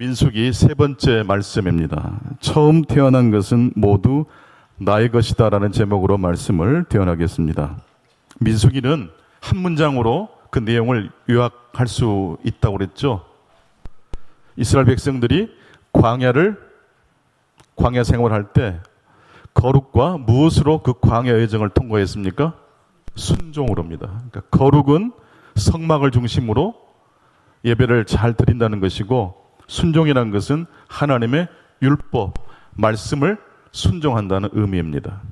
민숙이 세 번째 말씀입니다. 처음 태어난 것은 모두 나의 것이다라는 제목으로 말씀을 태어나겠습니다. 민숙이는 한 문장으로 그 내용을 요약할 수 있다고 그랬죠. 이스라엘 백성들이 광야를 광야 생활할 때 거룩과 무엇으로 그 광야 여정을 통과했습니까? 순종으로입니다. 그러니까 거룩은 성막을 중심으로 예배를 잘 드린다는 것이고 순종이라는 것은 하나님의 율법, 말씀을 순종한다는 의미입니다.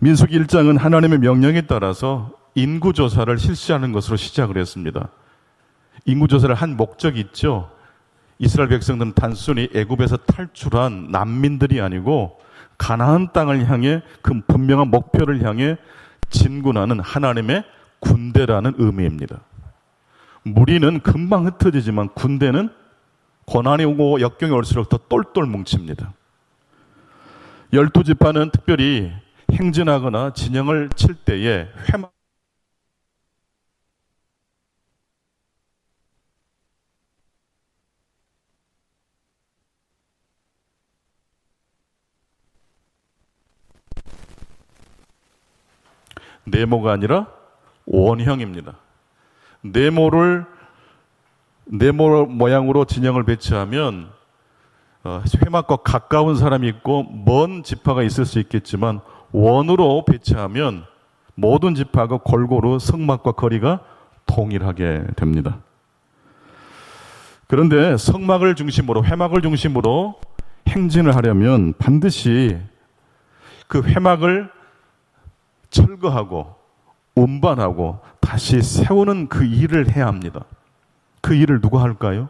민수기 1장은 하나님의 명령에 따라서 인구조사를 실시하는 것으로 시작을 했습니다. 인구조사를 한 목적이 있죠. 이스라엘 백성들은 단순히 애굽에서 탈출한 난민들이 아니고 가나안 땅을 향해 그 분명한 목표를 향해 진군하는 하나님의 군대라는 의미입니다. 무리는 금방 흩어지지만 군대는 고난이 오고 역경이 올수록 더 똘똘 뭉칩니다. 열두 지파는 특별히 행진하거나 진영을 칠 때에 회막 네모가 아니라 원형입니다. 네모를 네모 모양으로 진영을 배치하면 어, 회막과 가까운 사람이 있고 먼 지파가 있을 수 있겠지만 원으로 배치하면 모든 지파가 골고루 성막과 거리가 동일하게 됩니다. 그런데 성막을 중심으로 회막을 중심으로 행진을 하려면 반드시 그 회막을 철거하고 운반하고 다시 세우는 그 일을 해야 합니다. 그 일을 누가 할까요?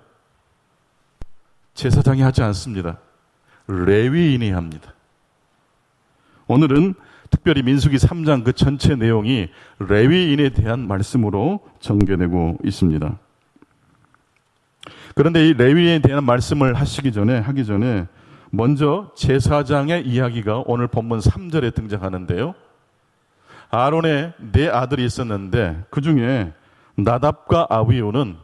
제사장이 하지 않습니다. 레위인이 합니다. 오늘은 특별히 민수기 3장 그 전체 내용이 레위인에 대한 말씀으로 전개되고 있습니다. 그런데 이 레위인에 대한 말씀을 하시기 전에 하기 전에 먼저 제사장의 이야기가 오늘 본문 3절에 등장하는데요. 아론의 네 아들이 있었는데 그 중에 나답과 아비오는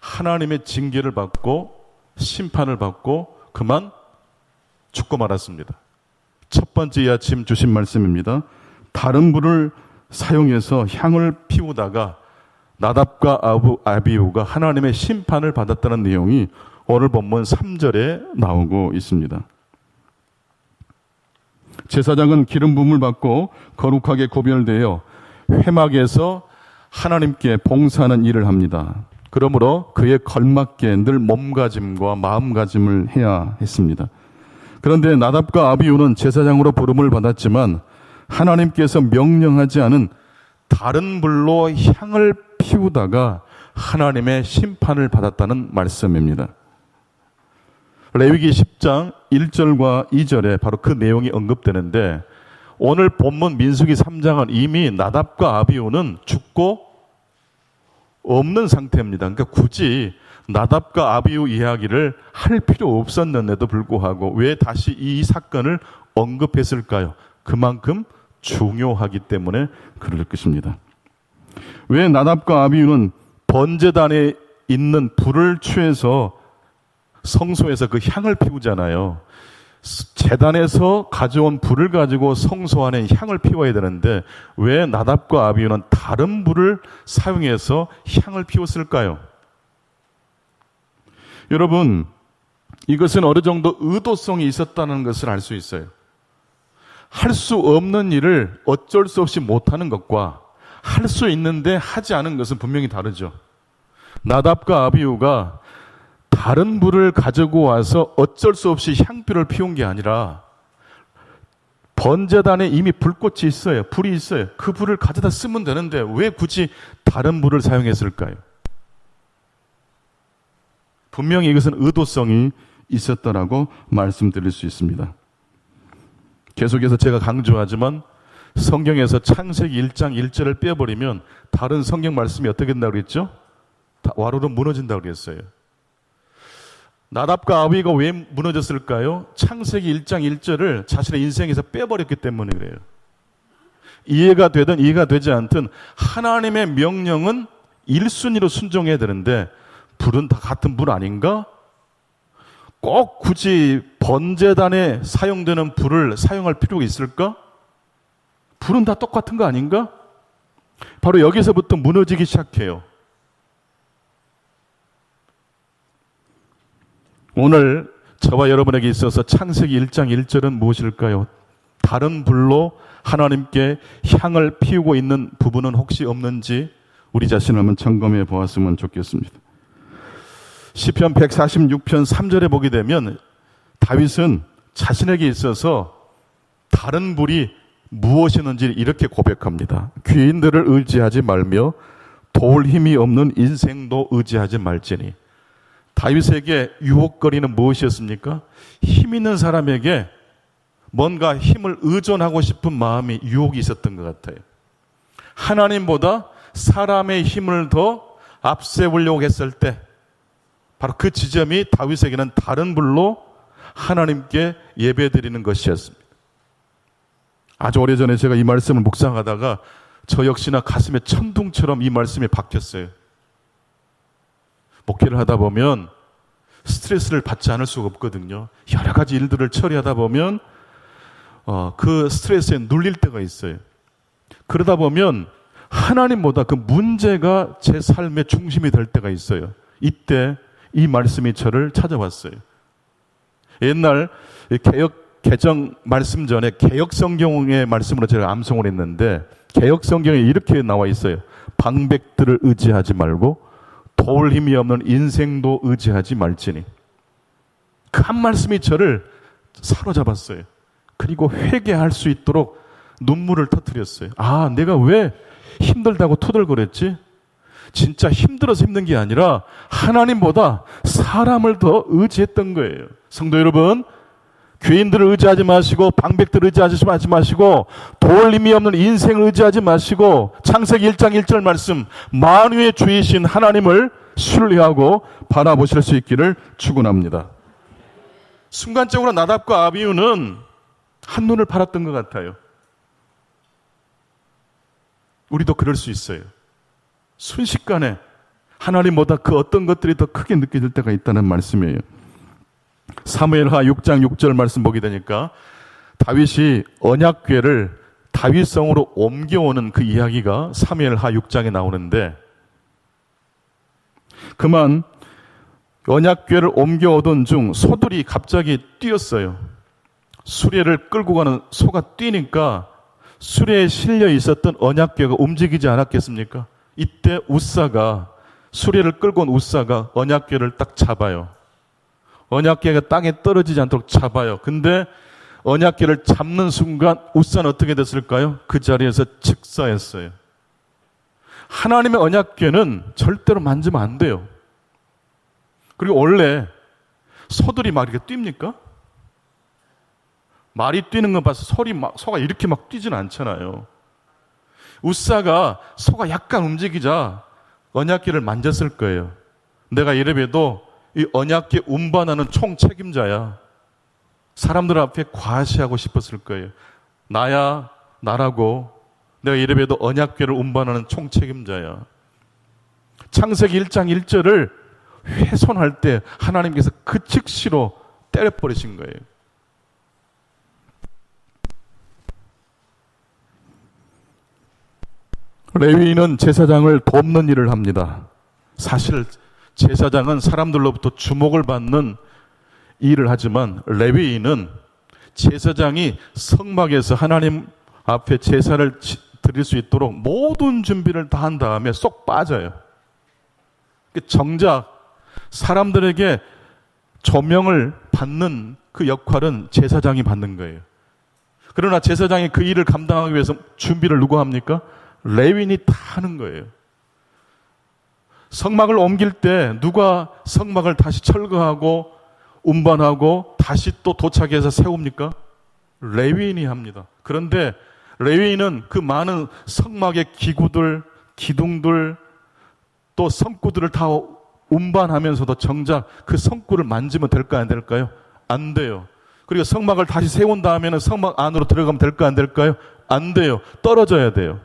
하나님의 징계를 받고 심판을 받고 그만 죽고 말았습니다. 첫 번째 이 아침 주신 말씀입니다. 다른 불을 사용해서 향을 피우다가 나답과 아부, 아비우가 하나님의 심판을 받았다는 내용이 오늘 본문 3절에 나오고 있습니다. 제사장은 기름 부음을 받고 거룩하게 고별되어 회막에서 하나님께 봉사하는 일을 합니다. 그러므로 그에 걸맞게 늘 몸가짐과 마음가짐을 해야 했습니다. 그런데 나답과 아비우는 제사장으로 부름을 받았지만 하나님께서 명령하지 않은 다른 불로 향을 피우다가 하나님의 심판을 받았다는 말씀입니다. 레위기 10장 1절과 2절에 바로 그 내용이 언급되는데 오늘 본문 민수기 3장은 이미 나답과 아비오는 죽고 없는 상태입니다. 그러니까 굳이 나답과 아비우 이야기를 할 필요 없었는데도 불구하고 왜 다시 이 사건을 언급했을까요? 그만큼 중요하기 때문에 그럴 것입니다. 왜 나답과 아비우는 번제단에 있는 불을 취해서 성소에서 그 향을 피우잖아요. 재단에서 가져온 불을 가지고 성소 안에 향을 피워야 되는데 왜 나답과 아비유는 다른 불을 사용해서 향을 피웠을까요? 여러분, 이것은 어느 정도 의도성이 있었다는 것을 알 수 있어요. 할 수 없는 일을 어쩔 수 없이 못하는 것과 할 수 있는데 하지 않은 것은 분명히 다르죠. 나답과 아비우가 다른 불을 가지고 와서 어쩔 수 없이 향불을 피운 게 아니라 번제단에 이미 불꽃이 있어요. 불이 있어요. 그 불을 가져다 쓰면 되는데 왜 굳이 다른 불을 사용했을까요? 분명히 이것은 의도성이 있었다라고 말씀드릴 수 있습니다. 계속해서 제가 강조하지만 성경에서 창세기 1장 1절을 빼버리면 다른 성경 말씀이 어떻게 된다고 그랬죠? 와로로 무너진다고 그랬어요. 나답과 아비가 왜 무너졌을까요? 창세기 1장 1절을 자신의 인생에서 빼버렸기 때문에 그래요. 이해가 되든 이해가 되지 않든 하나님의 명령은 1순위로 순종해야 되는데 불은 다 같은 불 아닌가? 꼭 굳이 번제단에 사용되는 불을 사용할 필요가 있을까? 불은 다 똑같은 거 아닌가? 바로 여기서부터 무너지기 시작해요. 오늘 저와 여러분에게 있어서 창세기 1장 1절은 무엇일까요? 다른 불로 하나님께 향을 피우고 있는 부분은 혹시 없는지 우리 자신을 한번 점검해 보았으면 좋겠습니다. 시편 146편 3절에 보게 되면 다윗은 자신에게 있어서 다른 불이 무엇이었는지 이렇게 고백합니다. 귀인들을 의지하지 말며 도울 힘이 없는 인생도 의지하지 말지니 다윗에게 유혹거리는 무엇이었습니까? 힘 있는 사람에게 뭔가 힘을 의존하고 싶은 마음이 유혹이 있었던 것 같아요. 하나님보다 사람의 힘을 더 앞세우려고 했을 때 바로 그 지점이 다윗에게는 다른 불로 하나님께 예배드리는 것이었습니다. 아주 오래전에 제가 이 말씀을 묵상하다가 저 역시나 가슴에 천둥처럼 이 말씀이 박혔어요. 목회를 하다 보면 스트레스를 받지 않을 수가 없거든요. 여러 가지 일들을 처리하다 보면 어, 그 스트레스에 눌릴 때가 있어요. 그러다 보면 하나님보다 그 문제가 제 삶의 중심이 될 때가 있어요. 이때 이 말씀이 저를 찾아왔어요. 옛날 개혁 개정 말씀 전에 개혁 성경의 말씀으로 제가 암송을 했는데 개혁 성경에 이렇게 나와 있어요. 방백들을 의지하지 말고 도울 힘이 없는 인생도 의지하지 말지니. 그 한 말씀이 저를 사로잡았어요. 그리고 회개할 수 있도록 눈물을 터뜨렸어요. 아, 내가 왜 힘들다고 투덜거렸지? 진짜 힘들어서 힘든 게 아니라 하나님보다 사람을 더 의지했던 거예요. 성도 여러분, 귀인들을 의지하지 마시고 방백들을 의지하지 마시고 도울림이 없는 인생을 의지하지 마시고 창세기 1장 1절 말씀 만유의 주이신 하나님을 신뢰하고 바라보실 수 있기를 축원합니다. 순간적으로 나답과 아비유는 한눈을 팔았던 것 같아요. 우리도 그럴 수 있어요. 순식간에 하나님보다 그 어떤 것들이 더 크게 느껴질 때가 있다는 말씀이에요. 사무엘하 6장 6절 말씀 보게 되니까 다윗이 언약궤를 다윗성으로 옮겨오는 그 이야기가 사무엘하 6장에 나오는데 그만 언약궤를 옮겨오던 중 소들이 갑자기 뛰었어요. 수레를 끌고 가는 소가 뛰니까 수레에 실려 있었던 언약궤가 움직이지 않았겠습니까? 이때 우사가 수레를 끌고 온 우사가 언약궤를 딱 잡아요. 언약궤가 땅에 떨어지지 않도록 잡아요. 근데 언약궤를 잡는 순간 우사는 어떻게 됐을까요? 그 자리에서 즉사했어요. 하나님의 언약궤는 절대로 만지면 안 돼요. 그리고 원래 소들이 막 이렇게 뜁니까? 말이 뛰는 거 봐서 소리 막, 소가 이렇게 막 뛰지는 않잖아요. 우사가 소가 약간 움직이자 언약궤를 만졌을 거예요. 내가 이래봬도 이 언약궤 운반하는 총 책임자야. 사람들 앞에 과시하고 싶었을 거예요. 나야, 나라고. 내가 이래봬도 언약궤를 운반하는 총 책임자야. 창세기 1장 1절을 훼손할 때 하나님께서 그 즉시로 때려버리신 거예요. 레위인은 제사장을 돕는 일을 합니다. 사실 제사장은 사람들로부터 주목을 받는 일을 하지만 레위인은 제사장이 성막에서 하나님 앞에 제사를 드릴 수 있도록 모든 준비를 다 한 다음에 쏙 빠져요. 그 정작 사람들에게 조명을 받는 그 역할은 제사장이 받는 거예요. 그러나 제사장이 그 일을 감당하기 위해서 준비를 누가 합니까? 레윈이 다 하는 거예요. 성막을 옮길 때 누가 성막을 다시 철거하고 운반하고 다시 또 도착해서 세웁니까? 레위인이 합니다. 그런데 레위인은 그 많은 성막의 기구들, 기둥들, 또 성구들을 다 운반하면서도 정작 그 성구를 만지면 될까 안 될까요? 안 돼요. 그리고 성막을 다시 세운 다음에는 성막 안으로 들어가면 될까 안 될까요? 안 돼요. 떨어져야 돼요.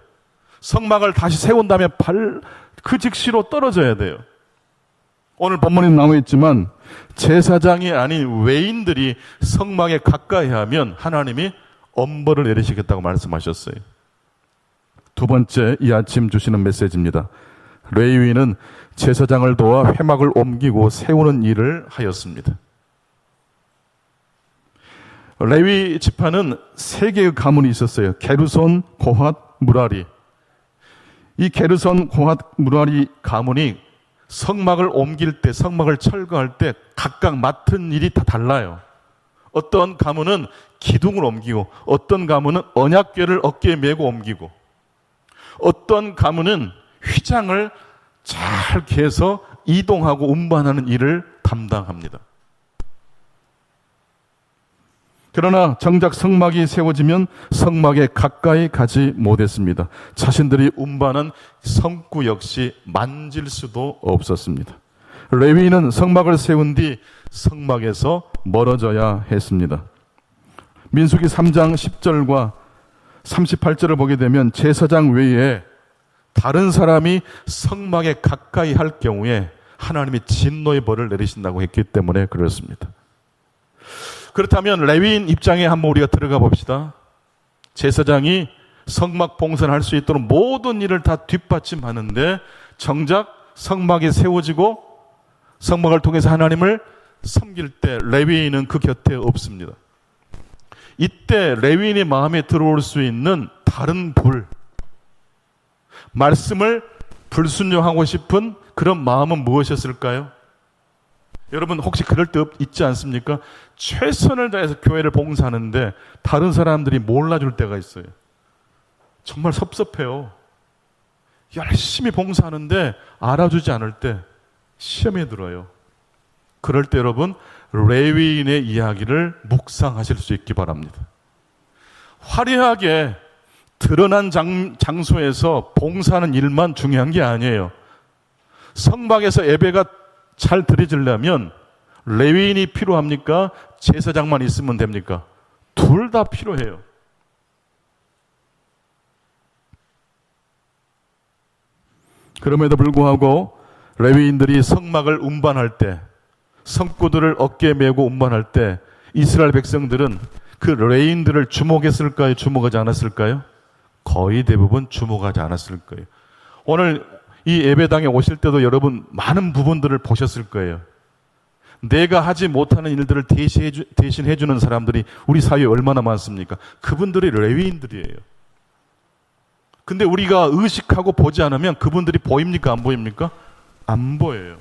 성막을 다시 세운 다음에 발, 그 즉시로 떨어져야 돼요. 오늘 본문에 나와 있지만 제사장이 아닌 외인들이 성막에 가까이 하면 하나님이 엄벌을 내리시겠다고 말씀하셨어요. 두 번째 이 아침 주시는 메시지입니다. 레위인은 제사장을 도와 회막을 옮기고 세우는 일을 하였습니다. 레위 지파는 세 개의 가문이 있었어요. 게르손, 고핫, 무라리. 이 게르손, 고핫, 무라리 가문이 성막을 옮길 때, 성막을 철거할 때 각각 맡은 일이 다 달라요. 어떤 가문은 기둥을 옮기고, 어떤 가문은 언약궤를 어깨에 메고 옮기고, 어떤 가문은 휘장을 잘 개서 이동하고 운반하는 일을 담당합니다. 그러나 정작 성막이 세워지면 성막에 가까이 가지 못했습니다. 자신들이 운반한 성구 역시 만질 수도 없었습니다. 레위인은 성막을 세운 뒤 성막에서 멀어져야 했습니다. 민수기 3장 10절과 38절을 보게 되면 제사장 외에 다른 사람이 성막에 가까이 할 경우에 하나님이 진노의 벌을 내리신다고 했기 때문에 그렇습니다. 그렇다면 레위인 입장에 한번 우리가 들어가 봅시다. 제사장이 성막 봉선을 할 수 있도록 모든 일을 다 뒷받침하는데 정작 성막이 세워지고 성막을 통해서 하나님을 섬길 때 레위인은 그 곁에 없습니다. 이때 레위인의 마음에 들어올 수 있는 다른 불, 말씀을 불순종하고 싶은 그런 마음은 무엇이었을까요? 여러분 혹시 그럴 때 있지 않습니까? 최선을 다해서 교회를 봉사하는데 다른 사람들이 몰라줄 때가 있어요. 정말 섭섭해요. 열심히 봉사하는데 알아주지 않을 때 시험에 들어요. 그럴 때 여러분 레위인의 이야기를 묵상하실 수 있기 바랍니다. 화려하게 드러난 장, 장소에서 봉사하는 일만 중요한 게 아니에요. 성막에서 예배가 잘 드려지려면 레위인이 필요합니까? 제사장만 있으면 됩니까? 둘 다 필요해요. 그럼에도 불구하고 레위인들이 성막을 운반할 때, 성구들을 어깨에 메고 운반할 때 이스라엘 백성들은 그 레인들을 주목했을까요? 주목하지 않았을까요? 거의 대부분 주목하지 않았을 거예요. 오늘 이 예배당에 오실 때도 여러분 많은 부분들을 보셨을 거예요. 내가 하지 못하는 일들을 대신해, 주는 사람들이 우리 사회에 얼마나 많습니까? 그분들이 레위인들이에요. 근데 우리가 의식하고 보지 않으면 그분들이 보입니까? 안 보입니까? 안 보여요.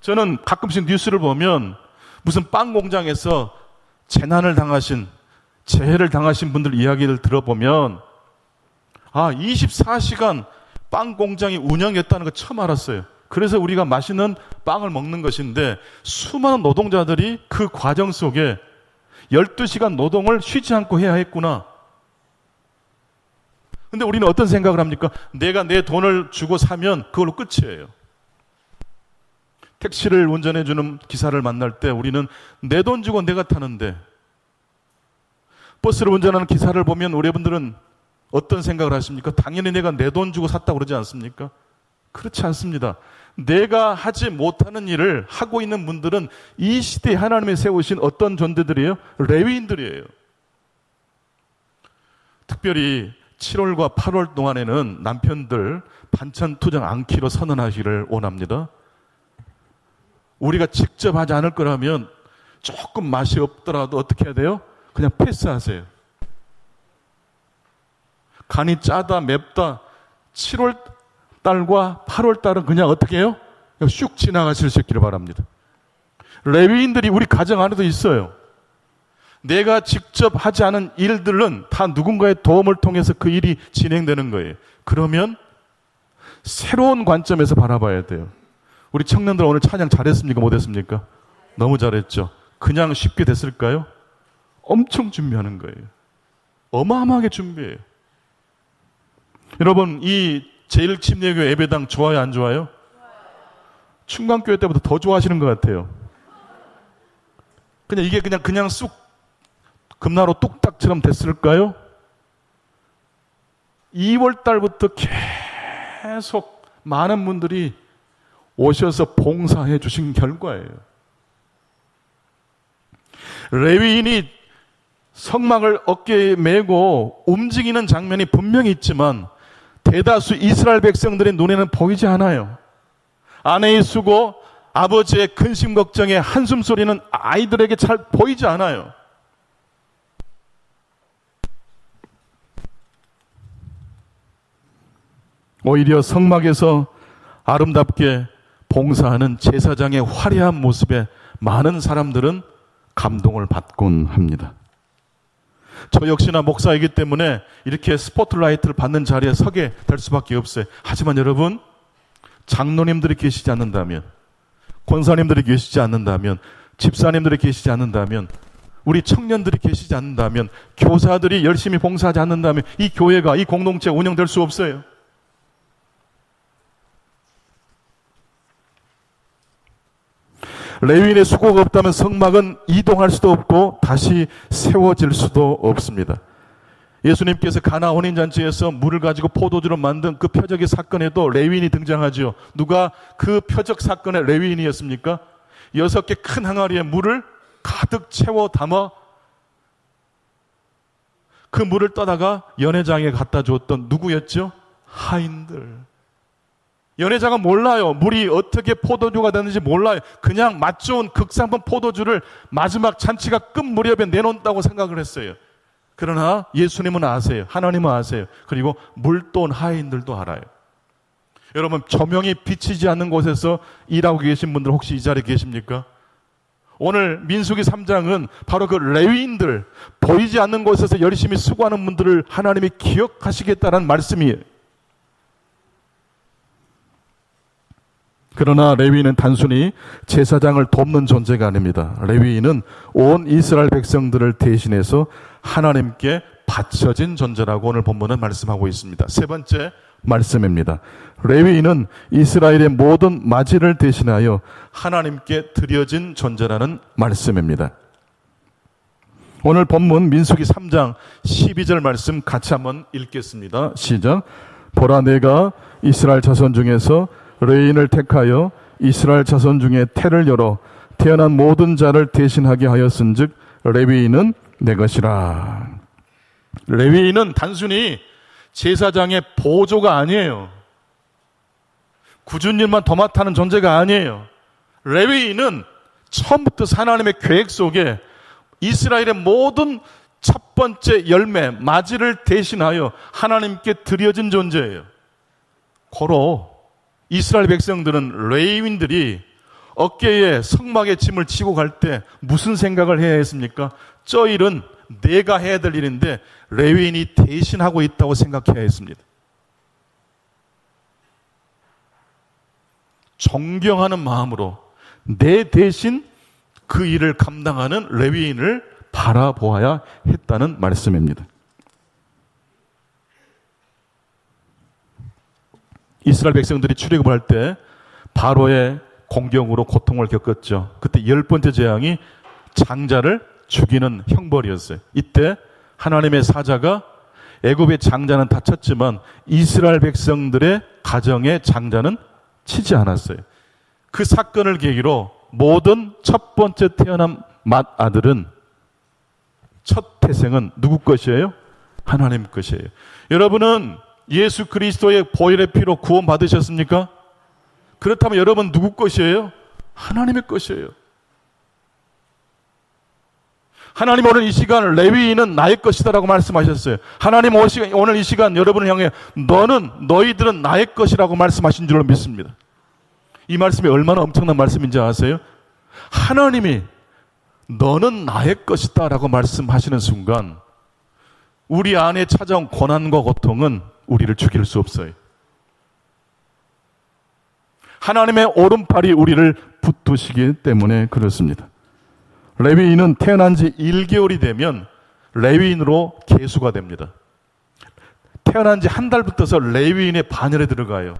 저는 가끔씩 뉴스를 보면 무슨 빵 공장에서 재난을 당하신, 재해를 당하신 분들 이야기를 들어보면 아, 24시간 빵 공장이 운영했다는 거 처음 알았어요. 그래서 우리가 맛있는 빵을 먹는 것인데 수많은 노동자들이 그 과정 속에 12시간 노동을 쉬지 않고 해야 했구나. 근데 우리는 어떤 생각을 합니까? 내가 내 돈을 주고 사면 그걸로 끝이에요. 택시를 운전해주는 기사를 만날 때 우리는 내 돈 주고 내가 타는데 버스를 운전하는 기사를 보면 우리 분들은 어떤 생각을 하십니까? 당연히 내가 내 돈 주고 샀다고 그러지 않습니까? 그렇지 않습니다. 내가 하지 못하는 일을 하고 있는 분들은 이 시대에 하나님이 세우신 어떤 존재들이에요? 레위인들이에요. 특별히 7월과 8월 동안에는 남편들 반찬 투정 않기로 선언하기를 원합니다. 우리가 직접 하지 않을 거라면 조금 맛이 없더라도 어떻게 해야 돼요? 그냥 패스하세요. 간이 짜다, 맵다. 7월 달과 8월 달은 그냥 어떻게 해요? 슉 지나가실 수 있기를 바랍니다. 레위인들이 우리 가정 안에도 있어요. 내가 직접 하지 않은 일들은 다 누군가의 도움을 통해서 그 일이 진행되는 거예요. 그러면 새로운 관점에서 바라봐야 돼요. 우리 청년들 오늘 찬양 잘했습니까? 못했습니까? 너무 잘했죠. 그냥 쉽게 됐을까요? 엄청 준비하는 거예요. 어마어마하게 준비해요. 여러분, 이 제일침례교회 예배당 좋아요, 안 좋아요? 충강교회 때보다 더 좋아하시는 것 같아요. 그냥 이게 그냥, 그냥 쑥 금나로 뚝딱처럼 됐을까요? 2월 달부터 계속 많은 분들이 오셔서 봉사해 주신 결과예요. 레위인이 성막을 어깨에 메고 움직이는 장면이 분명히 있지만 대다수 이스라엘 백성들의 눈에는 보이지 않아요. 아내의 수고, 아버지의 근심 걱정에 한숨 소리는 아이들에게 잘 보이지 않아요. 오히려 성막에서 아름답게 봉사하는 제사장의 화려한 모습에 많은 사람들은 감동을 받곤 합니다. 저 역시나 목사이기 때문에 이렇게 스포트라이트를 받는 자리에 서게 될 수밖에 없어요. 하지만 여러분, 장로님들이 계시지 않는다면, 권사님들이 계시지 않는다면, 집사님들이 계시지 않는다면, 우리 청년들이 계시지 않는다면, 교사들이 열심히 봉사하지 않는다면, 이 교회가, 이 공동체 운영될 수 없어요. 레위인의 수고가 없다면 성막은 이동할 수도 없고 다시 세워질 수도 없습니다. 예수님께서 가나 혼인 잔치에서 물을 가지고 포도주로 만든 그 표적의 사건에도 레위인이 등장하죠. 누가 그 표적 사건의 레위인이었습니까? 여섯 개 큰 항아리에 물을 가득 채워 담아 그 물을 떠다가 연회장에 갖다 주었던 누구였죠? 하인들. 연회장은 몰라요. 물이 어떻게 포도주가 되는지 몰라요. 그냥 맛 좋은 극상품 포도주를 마지막 잔치가 끝 무렵에 내놓는다고 생각을 했어요. 그러나 예수님은 아세요. 하나님은 아세요. 그리고 물돈 하인들도 알아요. 여러분, 조명이 비치지 않는 곳에서 일하고 계신 분들 혹시 이 자리에 계십니까? 오늘 민수기 3장은 바로 그 레위인들, 보이지 않는 곳에서 열심히 수고하는 분들을 하나님이 기억하시겠다는 말씀이에요. 그러나 레위인은 단순히 제사장을 돕는 존재가 아닙니다. 레위인은 온 이스라엘 백성들을 대신해서 하나님께 바쳐진 존재라고 오늘 본문은 말씀하고 있습니다. 세 번째 말씀입니다. 레위인은 이스라엘의 모든 맞이를 대신하여 하나님께 드려진 존재라는 말씀입니다. 오늘 본문 민수기 3장 12절 말씀 같이 한번 읽겠습니다. 시작. 보라 내가 이스라엘 자손 중에서 레인을 택하여 이스라엘 자손 중에 태를 열어 태어난 모든 자를 대신하게 하였은즉 레위인은 내 것이라. 레위인은 단순히 제사장의 보조가 아니에요. 굳은 일만 도맡아는 존재가 아니에요. 레위인은 처음부터 하나님의 계획 속에 이스라엘의 모든 첫 번째 열매, 맞이를 대신하여 하나님께 드려진 존재예요. 고로 이스라엘 백성들은 레위인들이 어깨에 성막의 짐을 치고 갈 때 무슨 생각을 해야 했습니까? 저 일은 내가 해야 될 일인데 레위인이 대신하고 있다고 생각해야 했습니다. 존경하는 마음으로 내 대신 그 일을 감당하는 레위인을 바라보아야 했다는 말씀입니다. 이스라엘 백성들이 출애굽을 할 때 바로의 공경으로 고통을 겪었죠. 그때 열 번째 재앙이 장자를 죽이는 형벌이었어요. 이때 하나님의 사자가 애굽의 장자는 다쳤지만 이스라엘 백성들의 가정의 장자는 치지 않았어요. 그 사건을 계기로 모든 첫 번째 태어난 맏 아들은 첫 태생은 누구 것이에요? 하나님 것이에요. 여러분은 예수 그리스도의 보혈의 피로 구원 받으셨습니까? 그렇다면 여러분 누구 것이에요? 하나님의 것이에요. 하나님 오늘 이 시간 레위인은 나의 것이다라고 말씀하셨어요. 하나님 오늘 이 시간 여러분을 향해 너는 너희들은 나의 것이라고 말씀하신 줄로 믿습니다. 이 말씀이 얼마나 엄청난 말씀인지 아세요? 하나님이 너는 나의 것이다라고 말씀하시는 순간 우리 안에 찾아온 고난과 고통은 우리를 죽일 수 없어요. 하나님의 오른팔이 우리를 붙드시기 때문에 그렇습니다. 레위인은 태어난 지 1개월이 되면 레위인으로 계수가 됩니다. 태어난 지 한 달부터서 레위인의 반열에 들어가요.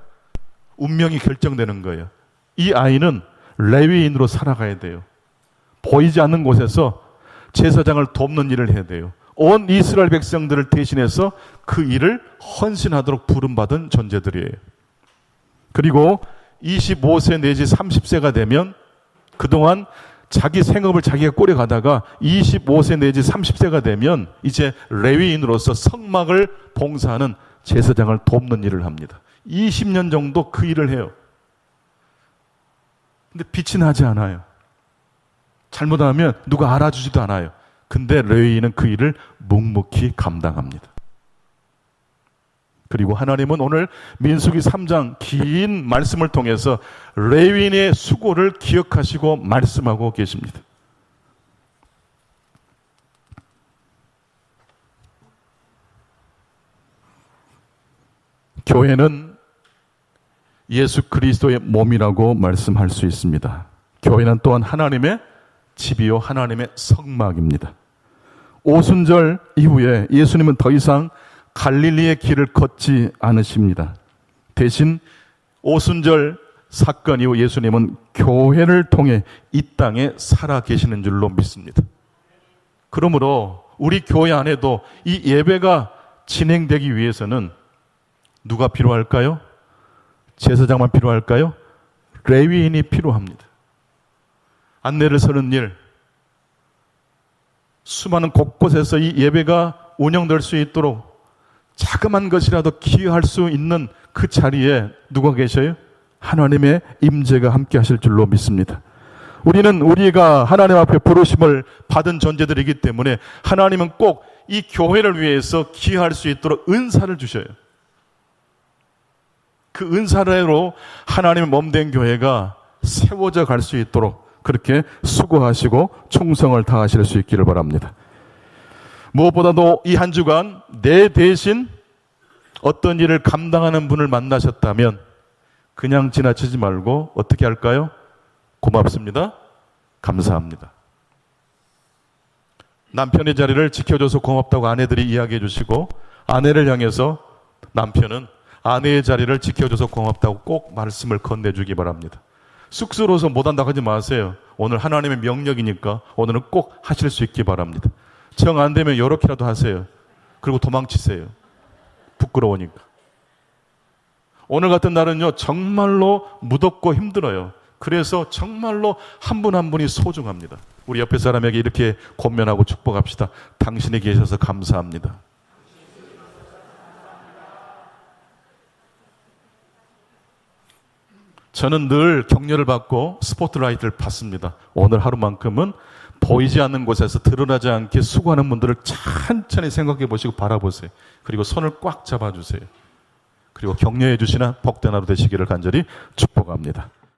운명이 결정되는 거예요. 이 아이는 레위인으로 살아가야 돼요. 보이지 않는 곳에서 제사장을 돕는 일을 해야 돼요. 온 이스라엘 백성들을 대신해서 그 일을 헌신하도록 부름받은 존재들이에요. 그리고 25세 내지 30세가 되면 그동안 자기 생업을 자기가 꾸려가다가 25세 내지 30세가 되면 이제 레위인으로서 성막을 봉사하는 제사장을 돕는 일을 합니다. 20년 정도 그 일을 해요. 근데 빛이 나지 않아요. 잘못하면 누가 알아주지도 않아요. 근데 레위인은 그 일을 묵묵히 감당합니다. 그리고 하나님은 오늘 민수기 3장 긴 말씀을 통해서 레위인의 수고를 기억하시고 말씀하고 계십니다. 교회는 예수 그리스도의 몸이라고 말씀할 수 있습니다. 교회는 또한 하나님의 집이요 하나님의 성막입니다. 오순절 이후에 예수님은 더 이상 갈릴리의 길을 걷지 않으십니다. 대신 오순절 사건 이후 예수님은 교회를 통해 이 땅에 살아 계시는 줄로 믿습니다. 그러므로 우리 교회 안에도 이 예배가 진행되기 위해서는 누가 필요할까요? 제사장만 필요할까요? 레위인이 필요합니다. 안내를 서는 일, 수많은 곳곳에서 이 예배가 운영될 수 있도록 자그만 것이라도 기여할 수 있는 그 자리에 누가 계셔요? 하나님의 임재가 함께 하실 줄로 믿습니다. 우리는 우리가 하나님 앞에 부르심을 받은 존재들이기 때문에 하나님은 꼭 이 교회를 위해서 기여할 수 있도록 은사를 주셔요. 그 은사로 하나님의 몸된 교회가 세워져 갈 수 있도록 그렇게 수고하시고 충성을 다하실 수 있기를 바랍니다. 무엇보다도 이 한 주간 내 대신 어떤 일을 감당하는 분을 만나셨다면 그냥 지나치지 말고 어떻게 할까요? 고맙습니다. 감사합니다. 남편의 자리를 지켜줘서 고맙다고 아내들이 이야기해 주시고 아내를 향해서 남편은 아내의 자리를 지켜줘서 고맙다고 꼭 말씀을 건네주기 바랍니다. 쑥스러워서 못한다고 하지 마세요. 오늘 하나님의 명령이니까 오늘은 꼭 하실 수 있기 바랍니다. 정 안 되면 이렇게라도 하세요. 그리고 도망치세요. 부끄러우니까. 오늘 같은 날은요, 정말로 무덥고 힘들어요. 그래서 정말로 한 분한 분이 소중합니다. 우리 옆에 사람에게 이렇게 권면하고 축복합시다. 당신이 계셔서 감사합니다. 저는 늘 격려를 받고 스포트라이트를 받습니다. 오늘 하루만큼은 보이지 않는 곳에서 드러나지 않게 수고하는 분들을 천천히 생각해 보시고 바라보세요. 그리고 손을 꽉 잡아주세요. 그리고 격려해 주시나 복된 하루 되시기를 간절히 축복합니다.